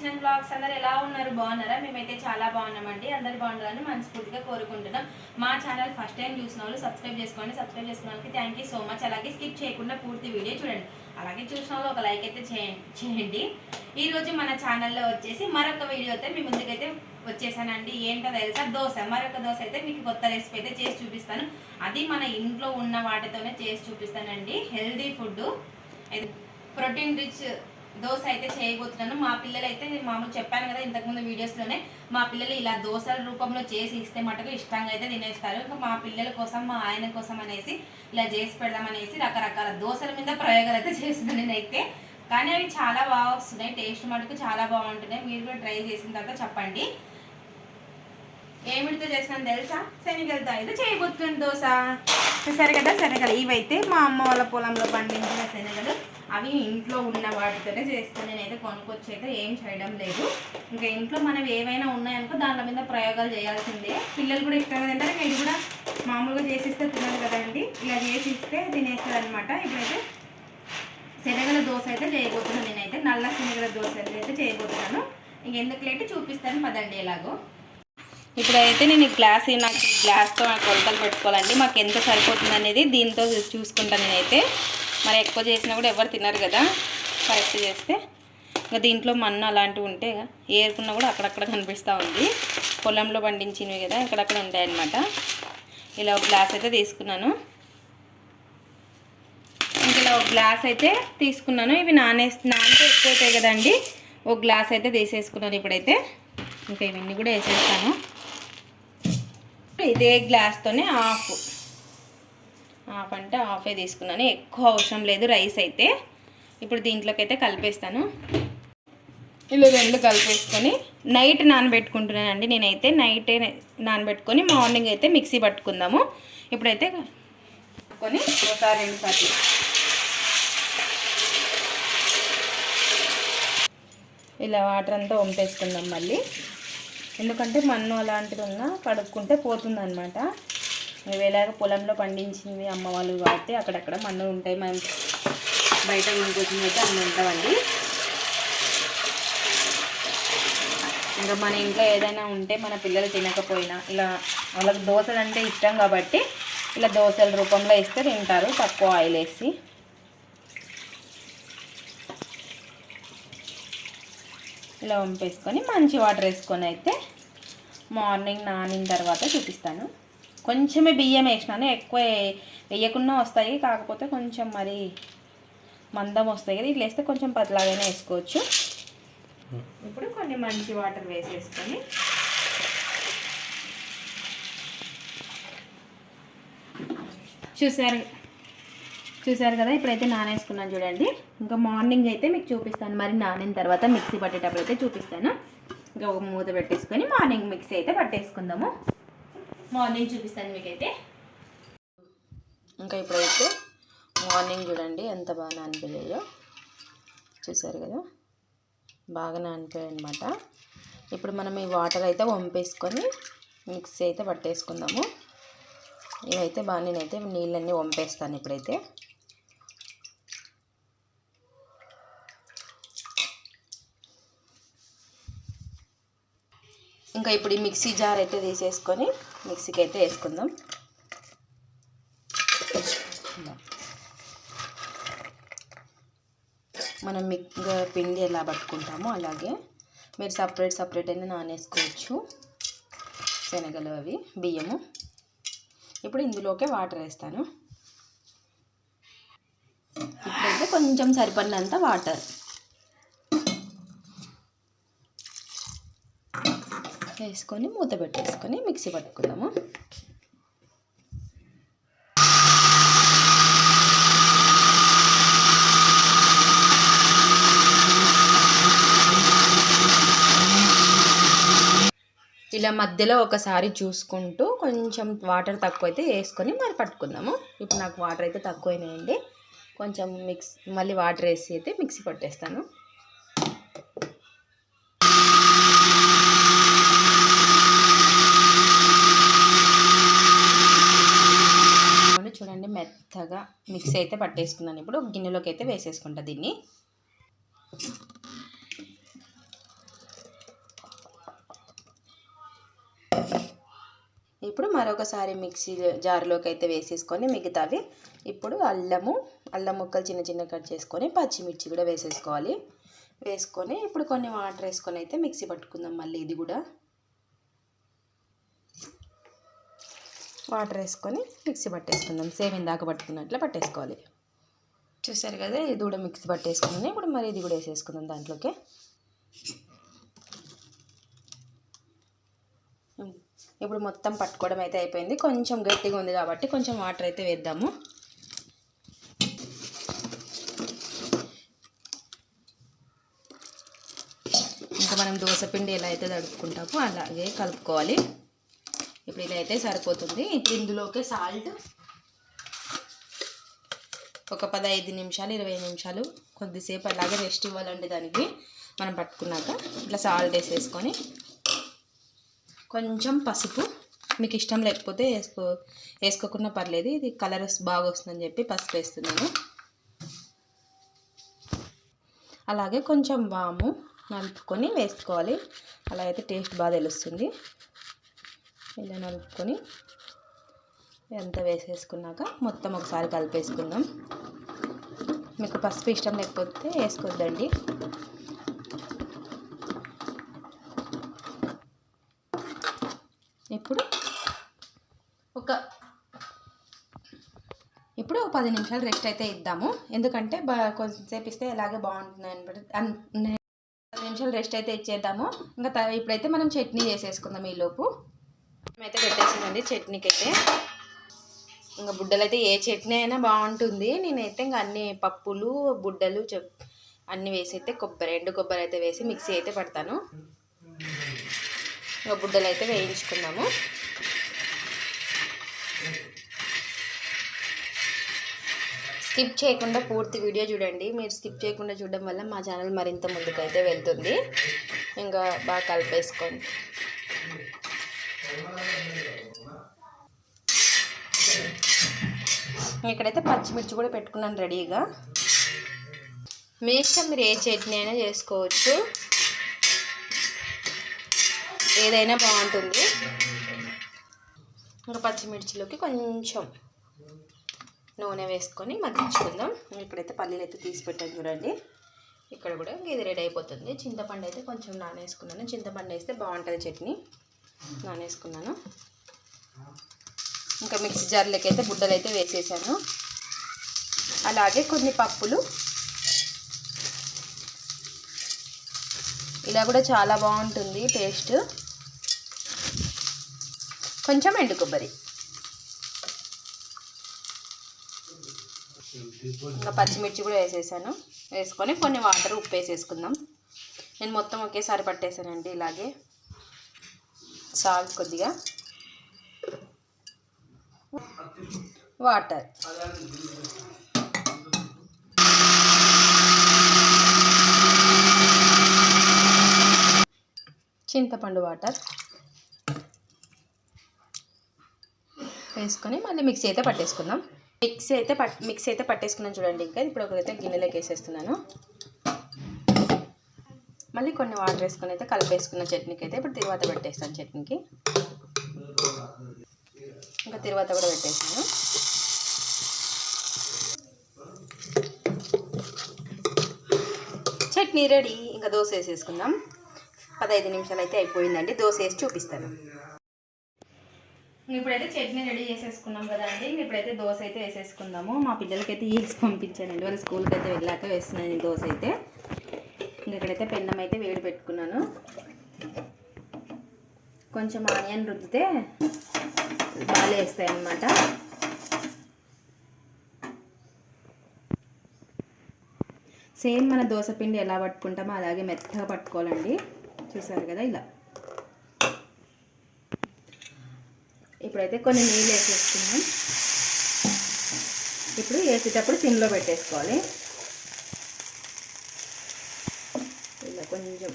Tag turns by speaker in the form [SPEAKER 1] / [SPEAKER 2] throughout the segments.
[SPEAKER 1] Kitchen blogs అందరు ఎలా ఉన్నారు? బాగున్నారా? మేమైతే చాలా బాగున్నామండి. అందరు బాగున్నారని మనస్ఫూర్తిగా కోరుకుంటున్నాం. మా ఛానల్ ఫస్ట్ టైం చూసిన వాళ్ళు సబ్స్క్రైబ్ చేసుకోండి. సబ్స్క్రైబ్ చేసుకున్న వాళ్ళకి థ్యాంక్ యూ సో మచ్ అలాగే స్కిప్ చేయకుండా పూర్తి వీడియో చూడండి. అలాగే చూసిన వాళ్ళు ఒక లైక్ అయితే చేయండి. చేయండి మన ఛానల్లో వచ్చేసి మరొక వీడియో అయితే మీ ముందుకైతే వచ్చేసానండి. ఏంటో తెలుసా? దోశ. మరొక దోశ అయితే మీకు కొత్త రెసిపీ అయితే చేసి చూపిస్తాను. అది మన ఇంట్లో ఉన్న వాటితోనే చేసి చూపిస్తానండి. Healthy food protein rich dosa అయితే చేయబోతున్నాను. మా పిల్లలు అయితే మామూలు చెప్పాను కదా ఇంతకుముందు వీడియోస్లోనే మా పిల్లలు ఇలా దోశల రూపంలో చేసి ఇస్తే మటుకు ఇష్టంగా అయితే తినేస్తారు. ఇంకా మా పిల్లల కోసం మా ఆయన కోసం అనేసి ఇలా చేసి పెడదామనేసి రకరకాల దోశల మీద ప్రయోగాలు అయితే చేస్తున్నాను నేనైతే. కానీ అవి చాలా బాగా వస్తున్నాయి. టేస్ట్ మటుకు చాలా బాగుంటున్నాయి. మీరు కూడా ట్రై చేసిన తర్వాత చెప్పండి. ఏమిటితో చేస్తాను తెలుసా? శనగలతో అయితే చేయబోతున్నాను దోశ. చూసారు కదా శనగలు. ఇవైతే మా అమ్మ వాళ్ళ పొలంలో పండించిన శనగలు. అవి ఇంట్లో ఉన్న వాటితోనే చేస్తాను. నేనైతే కొనుక్కొచ్చి అయితే ఏం చేయడం లేదు. ఇంకా ఇంట్లో మనం ఏవైనా ఉన్నాయనుకో దాని మీద ప్రయోగాలు చేయాల్సిందే. పిల్లలు కూడా ఇష్టంగా తింటారు. ఇది కూడా మామూలుగా చేసిస్తే తినదు కదండి. ఇలా చేసి ఇస్తే తినేస్తుంది అనమాట ఇప్పుడైతే శనగల దోశ అయితే చేయబోతున్నాను. నేనైతే నల్ల శనగల దోశ అయితే చేయబోతున్నాను. ఇంకెందుకు లేట్ చూపిస్తాను. పదండి ఎలాగో ఇప్పుడైతే నేను ఈ గ్లాస్ నాకు గ్లాస్తో కొలతలు పెట్టుకోవాలండి. మాకు ఎంత సరిపోతుంది అనేది దీంతో చూసుకుంటాను నేనైతే. మరి ఎక్కువ చేసినా కూడా ఎవరు తినరు కదా. కరెక్ట్ చేస్తే. ఇంకా దీంట్లో మన్ను అలాంటివి ఉంటే ఏరుకున్నా కూడా అక్కడక్కడ కనిపిస్తూ ఉంది. పొలంలో పండించినవి కదా ఇక్కడక్కడ ఉంటాయన్నమాట. ఇలా ఒక గ్లాస్ అయితే తీసుకున్నాను. ఇంకా ఇలా ఒక గ్లాస్ అయితే తీసుకున్నాను. ఇవి నానే నానితే ఎక్కువ అవుతాయి కదండి. ఒక గ్లాస్ అయితే తీసేసుకున్నాను ఇప్పుడైతే. ఇంకా ఇవన్నీ కూడా వేసేస్తాను. ఇదే గ్లాస్తోనే హాఫ్ హాఫ్ అంటే హాఫే తీసుకున్నాను. ఎక్కువ అవసరం లేదు రైస్ అయితే. ఇప్పుడు దీంట్లోకి అయితే కలిపేస్తాను. ఇలా రెండు కలిపేసుకొని నైట్ నానబెట్టుకుంటున్నానండి నేనైతే. నైటే నానబెట్టుకొని మార్నింగ్ అయితే మిక్సీ పట్టుకుందాము. ఇప్పుడైతే కొని ఒకసారి రెండు సార్లు. ఇలా వాటర్ అంతా వంపేసుకుందాం మళ్ళీ. ఎందుకంటే మన్ను అలాంటిది ఉన్నా కడుక్కుంటే పోతుందన్నమాట. ఇవి ఎలాగ పొలంలో పండించింది అమ్మ వాళ్ళు కాబట్టి అక్కడక్కడ మన్ను ఉంటాయి. మనం బయట కొనుక్కొచ్చినవి అయితే అన్నీ ఉంటామండి ఇంకా మన ఇంట్లో ఏదైనా ఉంటే మన పిల్లలు తినకపోయినా ఇలా వాళ్ళకి దోశలు అంటే ఇష్టం కాబట్టి ఇలా దోశల రూపంలో ఇస్తే తింటారు. తక్కువ ఆయిల్ వేసి. ఇలా వంపేసుకొని మంచి వాటర్ వేసుకొని అయితే మార్నింగ్ నానిన తర్వాత చూపిస్తాను. కొంచెమే బియ్యం వేసినాను. ఎక్కువ వేయకుండా వస్తాయి. కాకపోతే కొంచెం మరి మందం వస్తాయి కదా ఇట్లా వేస్తే కొంచెం పతలాగానే వేసుకోవచ్చు. ఇప్పుడు కొన్ని మంచి వాటర్ వేసేసుకొని చూసారు చూసారు కదా ఇప్పుడైతే నానేసుకున్నాను చూడండి. ఇంకా మార్నింగ్ అయితే మీకు చూపిస్తాను. మరి నానిన తర్వాత మిక్సీ పట్టేటప్పుడు అయితే చూపిస్తాను. ఇంకా ఒక మూత పెట్టేసుకొని మార్నింగ్ మిక్సీ అయితే పట్టేసుకుందాము. మార్నింగ్ చూపిస్తాను మీకైతే. ఇంకా ఇప్పుడైతే మార్నింగ్ చూడండి ఎంత బాగా నానిపోయాయో. చూసారు కదా? బాగా నానిపోయాయి అనమాట ఇప్పుడు మనం ఈ వాటర్ అయితే వంపేసుకొని మిక్సీ అయితే పట్టేసుకుందాము. ఇవైతే బాగా నేనైతే నీళ్ళన్నీ వంపేస్తాను ఇప్పుడైతే. ఇంకా ఇప్పుడు ఈ మిక్సీ జార్ అయితే తీసేసుకొని మిక్సీకి అయితే వేసుకుందాం. మనం మిక్ పిండి ఎలా పట్టుకుంటామో అలాగే మీరు సపరేట్ సపరేట్ అయినా నానేసుకోవచ్చు. శనగలు అవి బియ్యము. ఇప్పుడు ఇందులోకే వాటర్ వేస్తాను. ఇప్పుడైతే కొంచెం సరిపడినంత వాటర్. వేసుకొని మూత పెట్టేసుకొని మిక్సీ పట్టుకుందాము. ఇలా మధ్యలో ఒకసారి చూసుకుంటూ కొంచెం వాటర్ తక్కువ అయితే వేసుకొని మరి పట్టుకుందాము. ఇప్పుడు నాకు వాటర్ అయితే తక్కువైనాయండి. కొంచెం మిక్స్ మళ్ళీ వాటర్ వేసి అయితే మిక్సీ పట్టేస్తాను. మెత్తగా మిక్స్ అయితే పట్టేసుకున్నాను ఇప్పుడు గిన్నెలోకి అయితే వేసేసుకుంటా దీన్ని. ఇప్పుడు మరొకసారి మిక్సీ జార్లోకి అయితే వేసేసుకొని మిగతావి ఇప్పుడు అల్లము అల్లం ముక్కలు చిన్న చిన్న కట్ చేసుకొని పచ్చిమిర్చి కూడా వేసేసుకోవాలి. వేసుకొని ఇప్పుడు కొన్ని వాటర్ వేసుకొని అయితే మిక్సీ పట్టుకుందాం మళ్ళీ ఇది కూడా. వాటర్ వేసుకొని మిక్సీ పట్టేసుకుందాం. సేమ్ ఇందాక పట్టుకున్నట్లు పట్టేసుకోవాలి. చూసారు కదా ఇది కూడా మిక్సీ పట్టేసుకుందాం ఇప్పుడు మరి ఇది కూడా వేసేసుకుందాం దాంట్లోకి. ఇప్పుడు మొత్తం పట్టుకోవడం అయితే అయిపోయింది. కొంచెం గట్టిగా ఉంది కాబట్టి కొంచెం వాటర్ అయితే వేద్దాము. ఇంకా మనం దోశ పిండి ఎలా అయితే తడుపుకుంటామో అలాగే కలుపుకోవాలి. ఇప్పుడు ఇలా అయితే సరిపోతుంది. ఇప్పుడు ఇందులోకి సాల్ట్ ఒక పదహైదు నిమిషాలు ఇరవై నిమిషాలు కొద్దిసేపు అలాగే రెస్ట్ ఇవ్వాలండి దానికి. మనం పట్టుకున్నాక ఇట్లా సాల్ట్ వేసేసుకొని కొంచెం పసుపు. మీకు ఇష్టం లేకపోతే వేసుకో వేసుకోకుండా పర్లేదు. ఇది కలర్ బాగా వస్తుందని చెప్పి పసుపు వేస్తున్నాను. అలాగే కొంచెం వాము నలుపుకొని వేసుకోవాలి. అలా అయితే టేస్ట్ బాగా తెలుస్తుంది. ఇలా నలుపుకొని ఎంత వేసేసుకున్నాక మొత్తం ఒకసారి కలిపేసుకుందాం. మీకు పసుపు ఇష్టం లేకపోతే వేసుకోవద్దండి ఇప్పుడు ఒక ఇప్పుడు ఒక పది నిమిషాలు రెస్ట్ అయితే ఇద్దాము. ఎందుకంటే కొంచెంసేపు ఇస్తే ఇలాగే బాగుంటుంది అని పది నిమిషాలు రెస్ట్ అయితే ఇచ్చేద్దాము. ఇంకా ఇప్పుడైతే మనం చట్నీ చేసేసుకుందాం ఈ అయితే పెట్టేసామండి చట్నీకి అయితే ఇంకా బుడ్డలు అయితే ఏ చట్నీ అయినా బాగుంటుంది. నేనైతే ఇంకా అన్ని పప్పులు బుడ్డలు చెప్ అన్నీ వేసి అయితే కొబ్బరి ఎండు కొబ్బరి అయితే వేసి మిక్సీ అయితే పడతాను. ఇంకా బుడ్డలు అయితే వేయించుకున్నాము స్కిప్ చేయకుండా పూర్తి వీడియో చూడండి. మీరు స్కిప్ చేయకుండా చూడడం వల్ల మా ఛానల్ మరింత ముందుకైతే వెళ్తుంది. ఇంకా బాగా కలిపేసుకోండి. ఇక్కడైతే పచ్చిమిర్చి కూడా పెట్టుకున్నాను రెడీగా. మీ ఇష్టం మీరు ఏ చట్నీ అయినా చేసుకోవచ్చు. ఏదైనా బాగుంటుంది. ఇంకా పచ్చిమిర్చిలోకి కొంచెం నూనె వేసుకొని మగ్గించుకుందాం. ఇక్కడైతే పల్లీలు అయితే తీసి పెట్టాను చూడండి. ఇక్కడ కూడా ఇది రెడీ అయిపోతుంది. చింతపండు అయితే కొంచెం నానేసుకున్నాను. చింతపండు వేస్తే బాగుంటుంది చట్నీ. నానేసుకున్నాను. ఇంకా మిక్సీ జార్లకి అయితే బుడ్డలు అయితే వేసేసాను. అలాగే కొన్ని పప్పులు. ఇలా కూడా చాలా బాగుంటుంది టేస్ట్. కొంచెం ఎండు కొబ్బరి. ఇంకా పచ్చిమిర్చి కూడా వేసేసాను. వేసుకొని కొన్ని వాటర్ ఉప్పు వేసేసుకుందాం. నేను మొత్తం ఒకేసారి పట్టేసానండి ఇలాగే. సాల్ట్ కొద్దిగా. వాటర్. చింతపండు వాటర్. వేసుకొని మళ్ళీ మిక్సీ అయితే పట్టేసుకుందాం. మిక్సీ అయితే పట్ మిక్సీ అయితే పట్టేసుకున్నాను చూడండి ఇంకా. ఇప్పుడు ఒకరైతే గిన్నెలోకి వేసేస్తున్నాను. మళ్ళీ కొన్ని వాటర్ వేసుకొని అయితే కలిపేసుకున్న చట్నీకి అయితే ఇప్పుడు తిరువాత పెట్టేస్తాను చట్నీకి. ఇంకా తిరువాత కూడా పెట్టేసాను చట్నీ రెడీ. ఇంకా దోశ వేసేసుకుందాం. పదహైదు నిమిషాలు అయితే అయిపోయిందండి. దోశ వేసి చూపిస్తాను. ఇప్పుడైతే చట్నీ రెడీ చేసేసుకున్నాం కదండి ఇప్పుడైతే దోశ అయితే వేసేసుకుందాము. మా పిల్లలకైతే అయితే వేసి పంపించానండి వాళ్ళ స్కూల్కి అయితే వెళ్ళాక వేస్తున్నాను దోశ అయితే. ఇక్కడైతే పెన్నం అయితే వేడి పెట్టుకున్నాను. కొంచెం ఆనియన్ రుద్దితే బాగా వేస్తాయి అన్నమాట. సేమ్ మన దోశ పిండి ఎలా పట్టుకుంటామో అలాగే మెత్తగా పట్టుకోవాలండి. చూసారు కదా ఇలా. ఇప్పుడైతే కొన్ని నీళ్ళు వేసేసుకున్నాం ఇప్పుడు వేసేటప్పుడు సిమ్లో పెట్టేసుకోవాలి ఇలా కొంచెం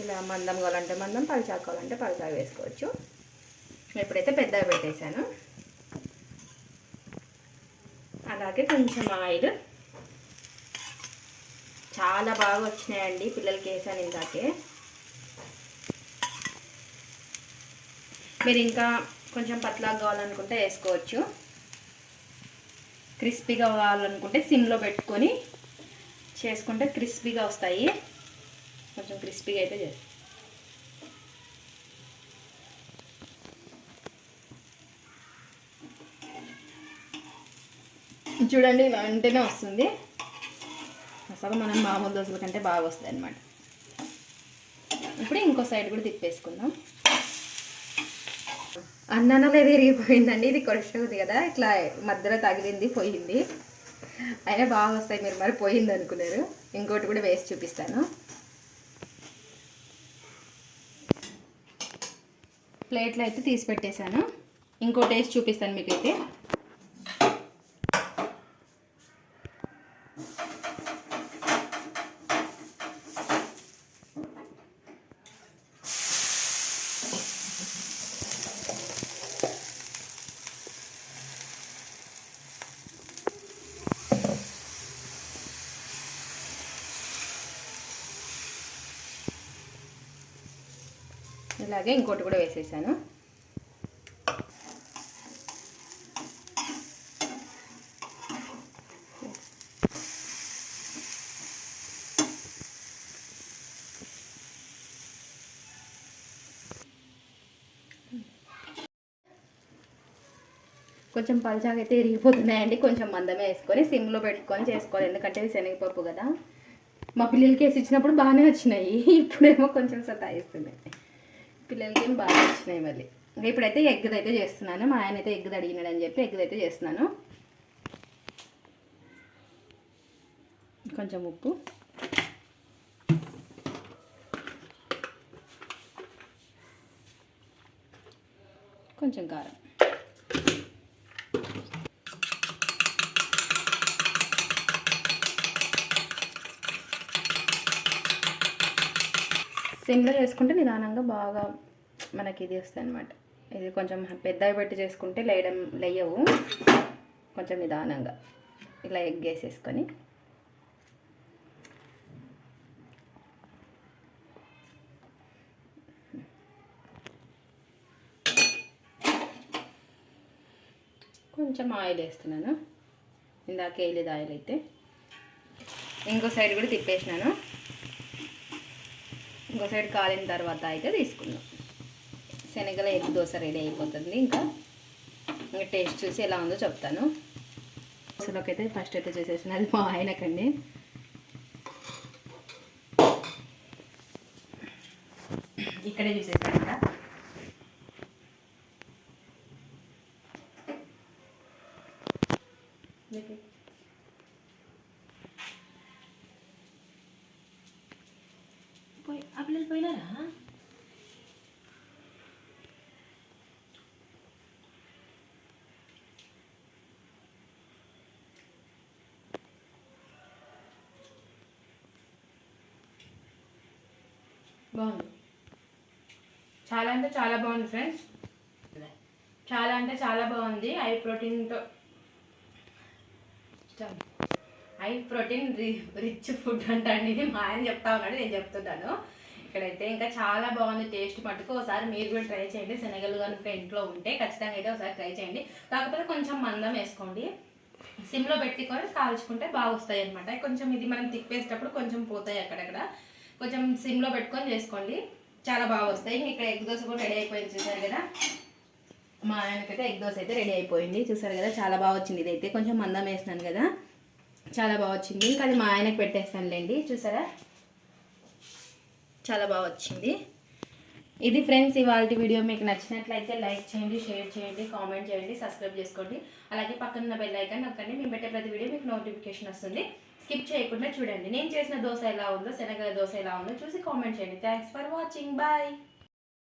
[SPEAKER 1] ఇలా మందం కావాలంటే మందం పలచాకు కావాలంటే పలచాకు వేసుకోవచ్చు. ఇప్పుడైతే పెద్దగా పెట్టేశాను. అలాగే కొంచెం ఆయిల్. చాలా బాగా వచ్చినాయండి పిల్లలకి వేసాను ఇందాకే. మీరు ఇంకా కొంచెం పతలాగా కావాలనుకుంటే వేసుకోవచ్చు. క్రిస్పీగా కావాలనుకుంటే సిమ్లో పెట్టుకొని చేసుకుంటే క్రిస్పీగా వస్తాయి. కొంచెం క్రిస్పీగా అయితే చేస్తాం. చూడండి వెంటనే వస్తుంది. అసలు మనం మామూలు దోశల కంటే బాగా వస్తుంది అనమాట ఇప్పుడు ఇంకో సైడ్ కూడా తిప్పేసుకుందాం. అన్నానలో విరిగిపోయిందండి ఇది కొడుతుంది కదా ఇట్లా మధ్యలో తగిలింది పోయింది. అయినా బాగా వస్తాయి మీరు మరి పోయింది అనుకున్నారు. ఇంకోటి కూడా వేసి చూపిస్తాను. ప్లేట్లో అయితే తీసి పెట్టేశాను. ఇంకోటి వేసి చూపిస్తాను మీకైతే. ఇలాగే ఇంకోటి కూడా వేసేసాను. కొంచెం పలుచాగా అయితే ఇరిగిపోతున్నాయండి. కొంచెం మందమే వేసుకొని సిమ్లో పెట్టుకొని చేసుకోవాలి. ఎందుకంటే ఇవి శనగపప్పు కదా. మా పిల్లలకి వేసి ఇచ్చినప్పుడు బాగానే వచ్చినాయి. ఇప్పుడేమో కొంచెం సతాయిస్తున్నాయి. పిల్లలకి ఏం బాగా వచ్చినాయి మళ్ళీ. ఇంకా ఇప్పుడైతే ఎగ్ అయితే చేస్తున్నాను. మా ఆయన అయితే ఎగ్ అడిగినాడు అని చెప్పి ఎగ్ అయితే చేస్తున్నాను. కొంచెం ఉప్పు. కొంచెం కారం. సిమ్లో చేసుకుంటే నిదానంగా బాగా మనకి ఇది వస్తుంది అనమాట ఇది కొంచెం పెద్దవి పెట్టి చేసుకుంటే లేయడం లేయవు. కొంచెం నిదానంగా ఇలా ఎగ్ వేసేసుకొని. కొంచెం ఆయిల్ వేస్తున్నాను. ఇందాక వేయలేదు ఆయిల్ అయితే. ఇంకో సైడ్ కూడా తిప్పేసినాను. ఇంకో సైడ్ కాలిన తర్వాత అయితే తీసుకుందాం. శనగల ఎగ్ దోశ రెడీ అయిపోతుంది. ఇంకా ఇంకా టేస్ట్ చూసి ఎలా ఉందో చెప్తాను. దోశలోకి అయితే ఫస్ట్ అయితే చేసేసిన అది మా ఆయనకండి. ఇక్కడే చూసేసాను కదా. Thank you. బాగుంది. చాలా అంటే చాలా బాగుంది ఫ్రెండ్స్. చాలా అంటే చాలా బాగుంది. ఐ ప్రోటీన్తో ఐ ప్రోటీన్ రిచ్ ఫుడ్ అంటండి ఇది మా ఆయన చెప్తా ఉన్నాడు నేను చెప్తుంటాను. ఇక్కడైతే ఇంకా చాలా బాగుంది టేస్ట్ మటుకు. ఒకసారి మీరు కూడా ట్రై చేయండి. శనగలు కనుక ఇంట్లో ఉంటే ఖచ్చితంగా అయితే ఒకసారి ట్రై చేయండి. కాకపోతే కొంచెం మందం వేసుకోండి. సిమ్లో పెట్టుకొని కాల్చుకుంటే బాగా వస్తాయి అనమాట కొంచెం ఇది మనం తిప్పేసేటప్పుడు కొంచెం పోతాయి అక్కడక్కడ. కొంచెం సిమ్లో పెట్టుకొని చేసుకోండి. చాలా బాగా వస్తాయి. ఇక్కడ ఎగ్ దోశ కూడా రెడీ అయిపోయింది. చూసారు కదా? మా ఆయనకైతే ఎగ్ దోశ అయితే రెడీ అయిపోయింది. చూసారు కదా? చాలా బాగా వచ్చింది ఇదైతే. కొంచెం మందం వేసినాను కదా? చాలా బాగా వచ్చింది. ఇంకా అది మా ఆయనకు పెట్టేస్తానులేండి. చూసారా? చాలా బాగా వచ్చింది. ఇది ఫ్రెండ్స్ ఇవాళ వీడియో మీకు నచ్చినట్లయితే లైక్ చేయండి షేర్ చేయండి కామెంట్ చేయండి సబ్స్క్రైబ్ చేసుకోండి. అలాగే పక్కన ఉన్న బెల్ ఐకాన్ నొక్కండి. మేము పెట్టే ప్రతి వీడియో మీకు నోటిఫికేషన్ వస్తుంది. స్కిప్ చేయకుండా చూడండి. నేను చేసిన దోశ ఎలా ఉందో శనగల దోశ ఎలా ఉందో చూసి కామెంట్ చేయండి. Thanks for watching bye